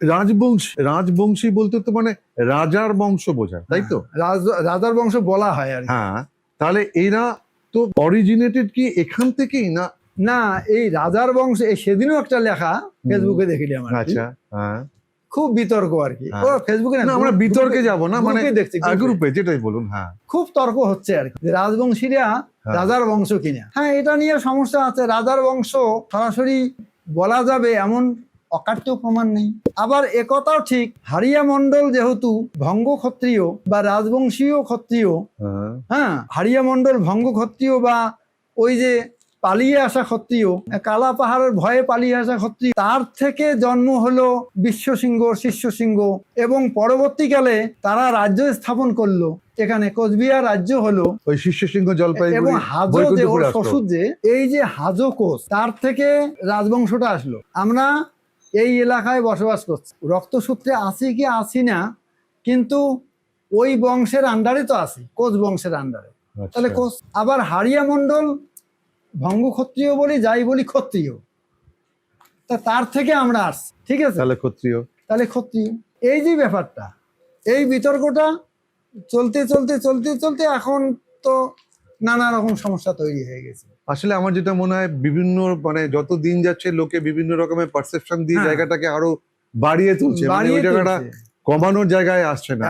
রাজবংশী রাজবংশী বলতে তো মানে রাজার বংশ বোঝায় তাই তো? রাজ- রাজার বংশ বলা হয় আর হ্যাঁ তাহলে এরা তো অরিজিনেটেড কি এখান থেকেই না? না এই রাজার বংশ এই সেদিনও একটা লেখা ফেসবুকে দেখিলি আমার আচ্ছা হ্যাঁ। খুব বিতর্ক আর কি। হ্যাঁ। ও ফেসবুকে না আমরা বিতর্কে যাব না মানে গ্রুপে দেখছি গ্রুপে। যেটাই বলুন হ্যাঁ। খুব তর্ক হচ্ছে আর কি রাজবংশীরা হ্যাঁ। রাজার বংশ কিনা। হ্যাঁ এটা নিয়ে সমস্যা আছে রাজার বংশ সরাসরি বলা যাবে এমন অকাট্য প্রমাণ নেই। আবার একথাও ঠিক হারিয়া মণ্ডল যেহেতু ভঙ্গ ক্ষত্রিয় বা রাজবংশীয় ক্ষত্রিয় হ্যাঁ। হ্যাঁ হারিয়া মণ্ডল ভঙ্গ ক্ষত্রিয় বা ওই যে পালিয়ে আসা ক্ষত্রিয় কালা পাহাড়ের ভয়ে পালিয়ে আসা ক্ষত্রিয় তার থেকে জন্ম হলো বিশ্বসিংহ শিষ্যসিংহ এবং পরবর্তীকালে তারা রাজ্য স্থাপন করল। এখানে কোচবিহার রাজ্য হলো। ওই শিষ্য সিংহ জলপাই এবং হাজো যে ওর শ্বশুর যে এই যে হাজো কোচ তার থেকে রাজবংশটা আসলো। আমরা এই এলাকায় বসবাস করছি। রক্তসূত্রে আছি কি আছি না কিন্তু ওই বংশের আন্ডারে তো আছি কোচ বংশের আন্ডারে। তাহলে কোচ আবার হারিয়া মণ্ডল ভঙ্গ ক্ষত্রিয় বলি যাই বলি ক্ষত্রিয়। তা তার থেকে আমরা আসছি ঠিক আছে? তাহলে ক্ষত্রিয়। তাহলে ক্ষত্রিয়। এই যে ব্যাপারটা এই বিতর্কটা চলতে চলতে চলতে চলতে এখন তো নানা রকম সমস্যা তৈরি হয়ে গেছে আসলে আমার যেটা মনে হয় বিভিন্ন মানে যত দিন যাচ্ছে লোকে বিভিন্ন রকমের পারসেপশন দিয়ে হ্যাঁ। জায়গাটাকে আরও বাড়িয়ে তুলছে মানে ওই জায়গাটা তুলছে। কমানোর জায়গায় আসছে না